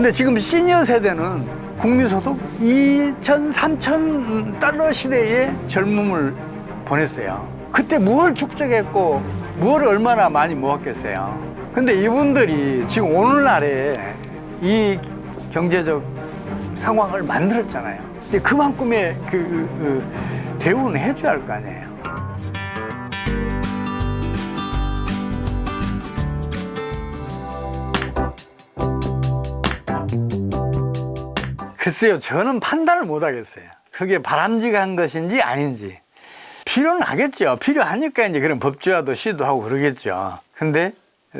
근데 지금 시니어 세대는 국민소득 2천, 3천 달러 시대의 젊음을 보냈어요. 그때 무엇을 축적했고, 무엇을 얼마나 많이 모았겠어요. 근데 이분들이 지금 오늘날에 이 경제적 상황을 만들었잖아요. 근데 그만큼의 그, 그 대우는 해줘야 할 거 아니에요. 글쎄요, 저는 판단을 못 하겠어요. 그게 바람직한 것인지 아닌지. 필요는 하겠죠. 필요하니까 이제 그런 법조화도 시도하고 그러겠죠. 근데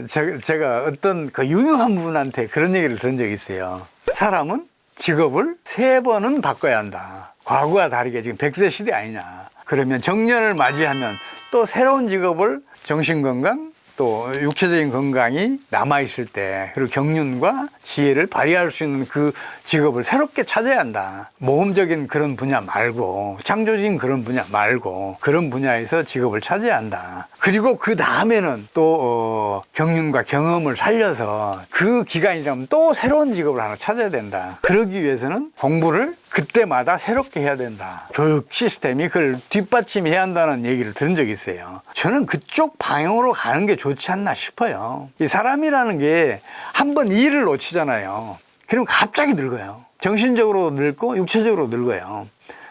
제- 제가 어떤 그 유명한 분한테 그런 얘기를 들은 적이 있어요. 사람은 직업을 세 번은 바꿔야 한다. 과거와 다르게 지금 100세 시대 아니냐. 그러면 정년을 맞이하면 또 새로운 직업을 정신건강 또 육체적인 건강이 남아있을 때 그리고 경륜과 지혜를 발휘할 수 있는 그 직업을 새롭게 찾아야 한다. 모험적인 그런 분야 말고 창조적인 그런 분야 말고 그런 분야에서 직업을 찾아야 한다. 그리고 그 다음에는 또 어, 경륜과 경험을 살려서 그 기간이라면 또 새로운 직업을 하나 찾아야 된다. 그러기 위해서는 공부를 그때마다 새롭게 해야 된다. 교육 시스템이 그걸 뒷받침해야 한다는 얘기를 들은 적이 있어요. 저는 그쪽 방향으로 가는 게 좋지 않나 싶어요. 이 사람이라는 게 한 번 일을 놓치잖아요. 그럼 갑자기 늙어요. 정신적으로 늙고 육체적으로 늙어요.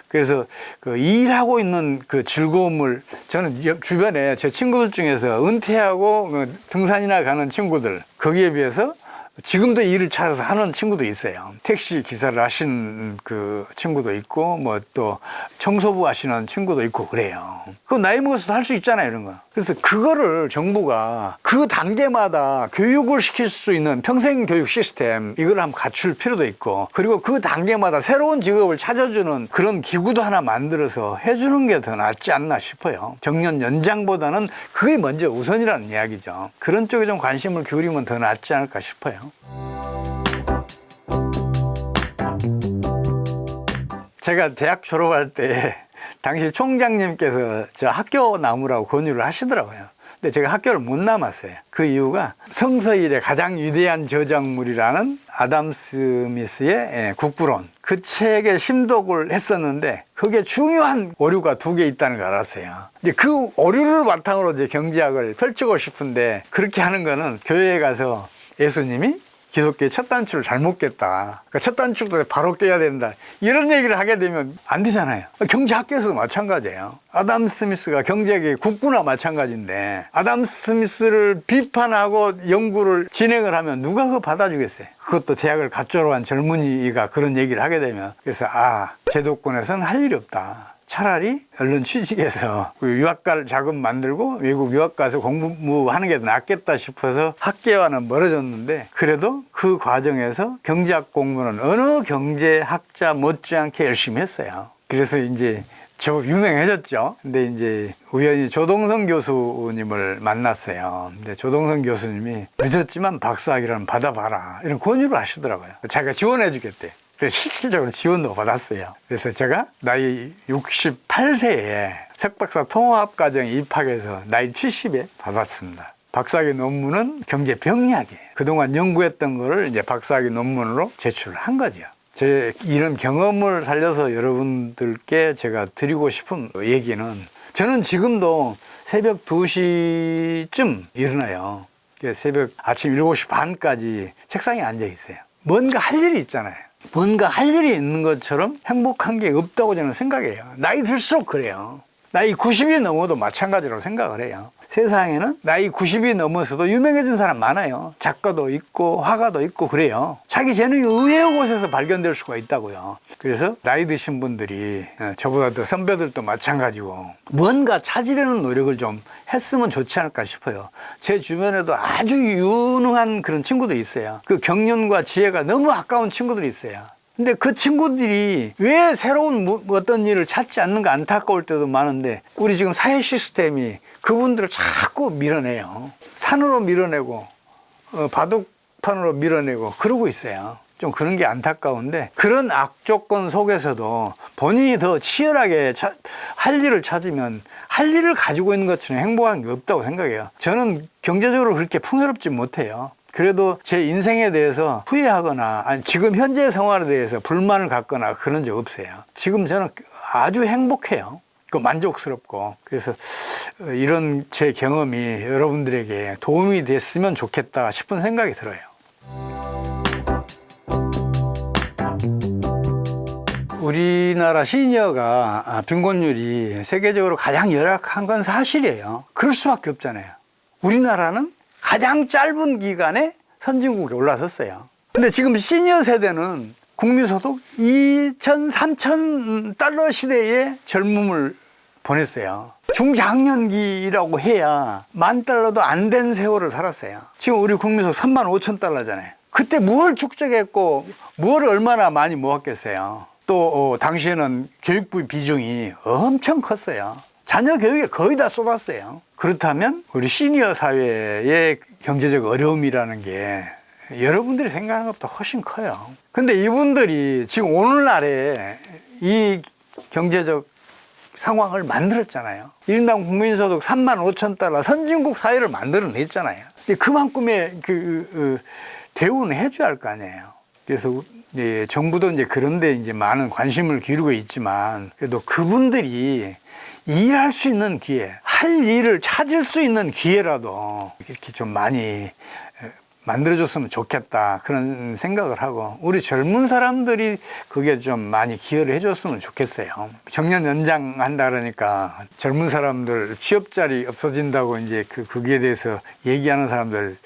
그래서 그 일하고 있는 그 즐거움을 저는 옆- 주변에 제 친구들 중에서 은퇴하고 그 등산이나 가는 친구들 거기에 비해서 지금도 일을 찾아서 하는 친구도 있어요. 택시 기사를 하시는 그 친구도 있고, 뭐 또 청소부 하시는 친구도 있고 그래요. 그 나이 먹어서도 할 수 있잖아요, 이런 거. 그래서 그거를 정부가 그 단계마다 교육을 시킬 수 있는 평생 교육 시스템 이걸 한번 갖출 필요도 있고, 그리고 그 단계마다 새로운 직업을 찾아주는 그런 기구도 하나 만들어서 해주는 게 더 낫지 않나 싶어요. 정년 연장보다는 그게 먼저 우선이라는 이야기죠. 그런 쪽에 좀 관심을 기울이면 더 낫지 않을까 싶어요. 제가 대학 졸업할 때 당시 총장님께서 저 학교 나무라고 권유를 하시더라고요. 근데 제가 학교를 못 남았어요. 그 이유가 성서일의 가장 위대한 저작물이라는 아담 스미스의 예, 국부론. 그 책에 심독을 했었는데 그게 중요한 오류가 두 개 있다는 걸 알았어요. 이제 그 오류를 바탕으로 이제 경제학을 펼치고 싶은데 그렇게 하는 거는 교회에 가서 예수님이 기독교의 첫 단추를 잘못 깼다. 그첫 단추도 바로 깨야 된다. 이런 얘기를 하게 되면 안 되잖아요. 경제학계에서도 마찬가지예요. 아담 스미스가 경제학의 국부나 마찬가지인데 아담 스미스를 비판하고 연구를 진행을 하면 누가 그거 받아주겠어요. 그것도 대학을 갓 졸업한 젊은이가 그런 얘기를 하게 되면 그래서 아 제도권에서는 할 일이 없다. 차라리 얼른 취직해서 그 유학갈 자금 만들고 외국 유학 가서 공부하는 게 낫겠다 싶어서 학계와는 멀어졌는데 그래도 그 과정에서 경제학 공부는 어느 경제학자 못지않게 열심히 했어요. 그래서 이제 제법 유명해졌죠. 근데 이제 우연히 조동성 교수님을 만났어요. 근데 조동성 교수님이 늦었지만 박사학위라는 받아봐라 이런 권유를 하시더라고요. 자기가 지원해 주겠대. 그래서 실질적으로 지원도 받았어요. 그래서 제가 나이 68세에 석박사 통합과정 입학해서 나이 70에 받았습니다. 박사학위 논문은 경제 병리학이에요. 그동안 연구했던 거를 이제 박사학위 논문으로 제출을 한 거죠. 제 이런 경험을 살려서 여러분들께 제가 드리고 싶은 얘기는 저는 지금도 새벽 2시쯤 일어나요. 새벽 아침 7시 반까지 책상에 앉아 있어요. 뭔가 할 일이 있잖아요. 뭔가 할 일이 있는 것처럼 행복한 게 없다고 저는 생각해요. 나이 들수록 그래요. 나이 90이 넘어도 마찬가지라고 생각을 해요. 세상에는 나이 90이 넘어서도 유명해진 사람 많아요. 작가도 있고 화가도 있고 그래요. 자기 재능이 의외의 곳에서 발견될 수가 있다고요. 그래서 나이 드신 분들이 어, 저보다 더 선배들도 마찬가지고 뭔가 찾으려는 노력을 좀 했으면 좋지 않을까 싶어요. 제 주변에도 아주 유능한 그런 친구들이 있어요. 그 경륜과 지혜가 너무 아까운 친구들이 있어요. 근데 그 친구들이 왜 새로운 뭐- 어떤 일을 찾지 않는가 안타까울 때도 많은데 우리 지금 사회 시스템이 그분들을 자꾸 밀어내요. 산으로 밀어내고 어, 바둑판으로 밀어내고 그러고 있어요. 좀 그런 게 안타까운데 그런 악조건 속에서도 본인이 더 치열하게 차- 할 일을 찾으면 할 일을 가지고 있는 것처럼 행복한 게 없다고 생각해요. 저는 경제적으로 그렇게 풍요롭지 못해요. 그래도 제 인생에 대해서 후회하거나 아니 지금 현재 생활에 대해서 불만을 갖거나 그런 적 없어요. 지금 저는 아주 행복해요. 그 만족스럽고 그래서 어, 이런 제 경험이 여러분들에게 도움이 됐으면 좋겠다 싶은 생각이 들어요. 우리나라 시니어가 아, 빈곤율이 세계적으로 가장 열악한 건 사실이에요. 그럴 수밖에 없잖아요. 우리나라는 가장 짧은 기간에 선진국에 올라섰어요. 근데 지금 시니어 세대는 국민소득 2천, 3천 달러 시대의 젊음을 보냈어요. 중장년기라고 해야 만 달러도 안 된 세월을 살았어요. 지금 우리 국민소득 3만 5천 달러잖아요. 그때 무엇을 축적했고 무엇을 얼마나 많이 모았겠어요. 또 어, 당시에는 교육부 비중이 엄청 컸어요. 자녀 교육에 거의 다 쏟았어요. 그렇다면 우리 시니어 사회의 경제적 어려움이라는 게 여러분들이 생각하는 것보다 훨씬 커요. 근데 이분들이 지금 오늘날에 이 경제적 상황을 만들었잖아요. 1인당 국민소득 3만 5천 달러 선진국 사회를 만들어냈잖아요. 그만큼의 그, 어, 대우는 해줘야 할 거 아니에요. 그래서 예, 정부도 이제 그런데 이제 많은 관심을 기울이고 있지만 그래도 그분들이 일할 수 있는 기회, 할 일을 찾을 수 있는 기회라도 이렇게 좀 많이 에, 만들어줬으면 좋겠다 그런 생각을 하고 우리 젊은 사람들이 그게 좀 많이 기여를 해줬으면 좋겠어요. 정년 연장한다 그러니까 젊은 사람들 취업 자리 없어진다고 이제 그 거기에 대해서 얘기하는 사람들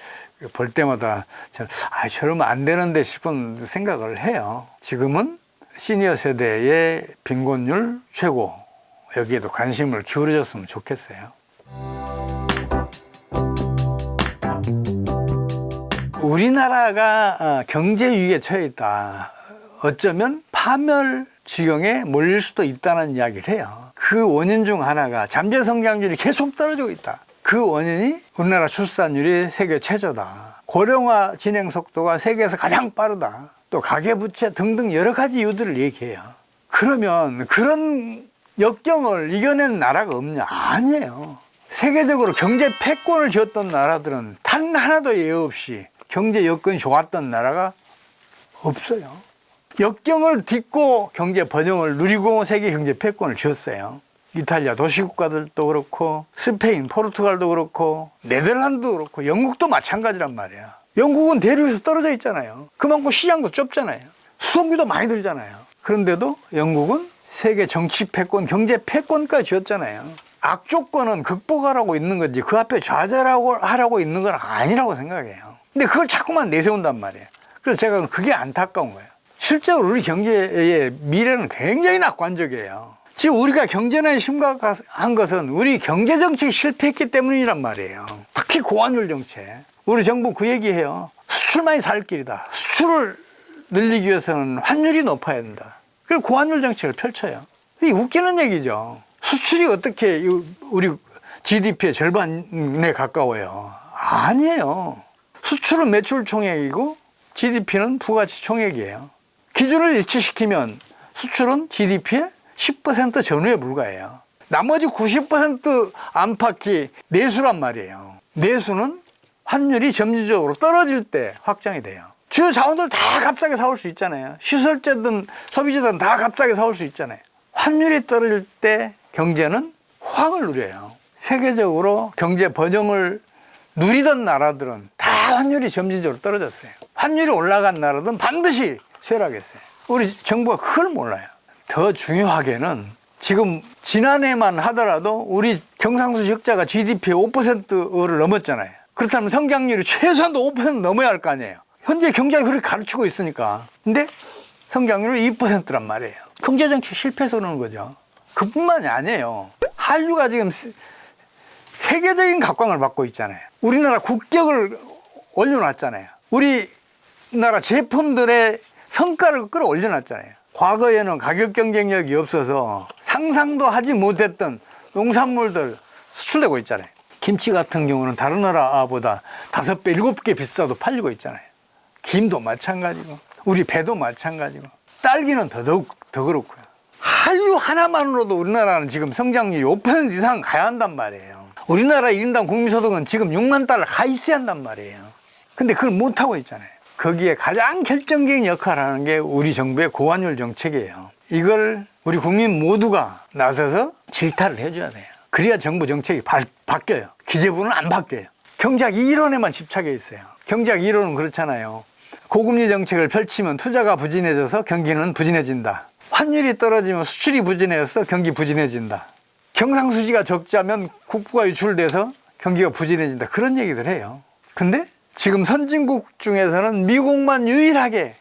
볼 때마다 저, 아, 저러면 안 되는데 싶은 생각을 해요. 지금은 시니어 세대의 빈곤율 최고 여기에도 관심을 기울여줬으면 좋겠어요. 우리나라가 어, 경제 위기에 처해 있다. 어쩌면 파멸 지경에 몰릴 수도 있다는 이야기를 해요. 그 원인 중 하나가 잠재 성장률이 계속 떨어지고 있다. 그 원인이 우리나라 출산율이 세계 최저다. 고령화 진행 속도가 세계에서 가장 빠르다. 또 가계부채 등등 여러 가지 이유들을 얘기해요. 그러면 그런 역경을 이겨낸 나라가 없냐? 아니에요. 세계적으로 경제 패권을 쥐었던 나라들은 단 하나도 예외 없이 경제 여건이 좋았던 나라가 없어요. 역경을 딛고 경제 번영을 누리고 세계 경제 패권을 쥐었어요. 이탈리아 도시국가들도 그렇고 스페인, 포르투갈도 그렇고 네덜란드도 그렇고 영국도 마찬가지란 말이야. 영국은 대륙에서 떨어져 있잖아요. 그만큼 시장도 좁잖아요. 수송비도 많이 들잖아요. 그런데도 영국은 세계 정치 패권, 경제 패권까지 쥐었잖아요. 악조건은 극복하라고 있는 건지 그 앞에 좌절하고 하라고 있는 건 아니라고 생각해요. 근데 그걸 자꾸만 내세운단 말이에요. 그래서 제가 그게 안타까운 거예요. 실제로 우리 경제의 미래는 굉장히 낙관적이에요. 지금 우리가 경제난이 심각한 것은 우리 경제 정책이 실패했기 때문이란 말이에요. 특히 고환율 정책. 우리 정부 그 얘기해요. 수출만이 살 길이다. 수출을 늘리기 위해서는 환율이 높아야 된다. 그리고 고환율 정책을 펼쳐요. 이게 웃기는 얘기죠. 수출이 어떻게 이 우리 GDP의 절반에 가까워요. 아니에요. 수출은 매출 총액이고 GDP는 부가치 총액이에요. 기준을 일치시키면 수출은 GDP의 10% 전후에 불과해요. 나머지 90% 안팎이 내수란 말이에요. 내수는 환율이 점진적으로 떨어질 때 확장이 돼요. 주요 자원들 다 값싸게 사올 수 있잖아요. 시설재든 소비재든 다 값싸게 사올 수 있잖아요. 환율이 떨어질 때 경제는 호황을 누려요. 세계적으로 경제 번영을 누리던 나라들은 다 환율이 점진적으로 떨어졌어요. 환율이 올라간 나라들은 반드시 쇠락했어요. 우리 정부가 그걸 몰라요. 더 중요하게는 지금 지난해만 하더라도 우리 경상수 적자가 GDP의 5%를 넘었잖아요. 그렇다면 성장률이 최소한도 5% 넘어야 할 거 아니에요. 현재 경제가 그렇게 가르치고 있으니까. 근데 성장률이 2%란 말이에요. 경제정책 실패해서 그러는 거죠. 그뿐만이 아니에요. 한류가 지금 세- 세계적인 각광을 받고 있잖아요. 우리나라 국격을 올려놨잖아요. 우리나라 제품들의 성과를 끌어올려놨잖아요. 과거에는 가격 경쟁력이 없어서 상상도 하지 못했던 농산물들 수출되고 있잖아요. 김치 같은 경우는 다른 나라보다 다섯 배, 일곱 개 비싸도 팔리고 있잖아요. 김도 마찬가지고, 우리 배도 마찬가지고, 딸기는 더더욱 더 그렇고요. 한류 하나만으로도 우리나라는 지금 성장률이 5% 이상 가야 한단 말이에요. 우리나라 1인당 국민소득은 지금 6만 달러 가 있어야 한단 말이에요. 근데 그걸 못하고 있잖아요. 거기에 가장 결정적인 역할을 하는 게 우리 정부의 고환율 정책이에요. 이걸 우리 국민 모두가 나서서 질타를 해줘야 돼요. 그래야 정부 정책이 바, 바뀌어요. 기재부는 안 바뀌어요. 경제학 이론에만 집착해 있어요. 경제학 이론은 그렇잖아요. 고금리 정책을 펼치면 투자가 부진해져서 경기는 부진해진다. 환율이 떨어지면 수출이 부진해서 경기 부진해진다. 경상수지가 적자면 국부가 유출돼서 경기가 부진해진다. 그런 얘기들 해요. 근데 지금 선진국 중에서는 미국만 유일하게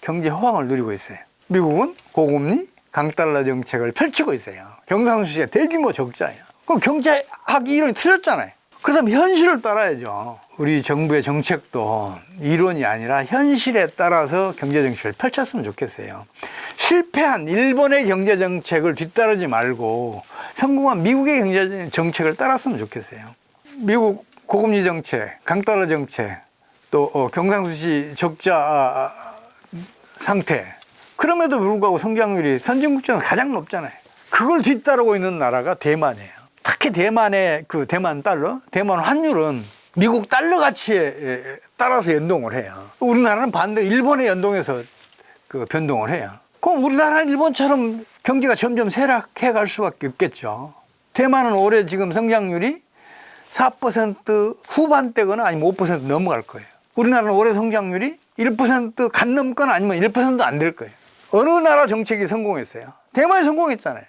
경제 호황을 누리고 있어요. 미국은 고금리, 강달러 정책을 펼치고 있어요. 경상수지가 대규모 적자예요. 그럼 경제학 이론이 틀렸잖아요. 그렇다면 현실을 따라야죠. 우리 정부의 정책도 이론이 아니라 현실에 따라서 경제 정책을 펼쳤으면 좋겠어요. 실패한 일본의 경제 정책을 뒤따르지 말고 성공한 미국의 경제 정책을 따랐으면 좋겠어요. 미국 고금리 정책, 강달러 정책, 또 어, 경상수지 적자 아, 상태. 그럼에도 불구하고 성장률이 선진국 중에서 가장 높잖아요. 그걸 뒤따르고 있는 나라가 대만이에요. 특히 대만의 그 대만 달러, 대만 환율은 미국 달러 가치에 따라서 연동을 해요. 우리나라는 반대 일본에 연동해서 그 변동을 해요. 그럼 우리나라는 일본처럼 경제가 점점 쇠락해 갈 수밖에 없겠죠. 대만은 올해 지금 성장률이 4% 후반대거나 아니면 5% 넘어갈 거예요. 우리나라는 올해 성장률이 1%간 넘거나 아니면 1%도 안 될 거예요. 어느 나라 정책이 성공했어요? 대만이 성공했잖아요.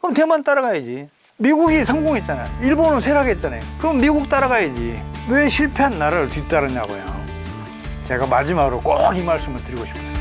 그럼 대만 따라가야지. 미국이 성공했잖아요. 일본은 쇠락했잖아요. 그럼 미국 따라가야지. 왜 실패한 나라를 뒤따르냐고요. 제가 마지막으로 꼭 이 말씀을 드리고 싶었어요.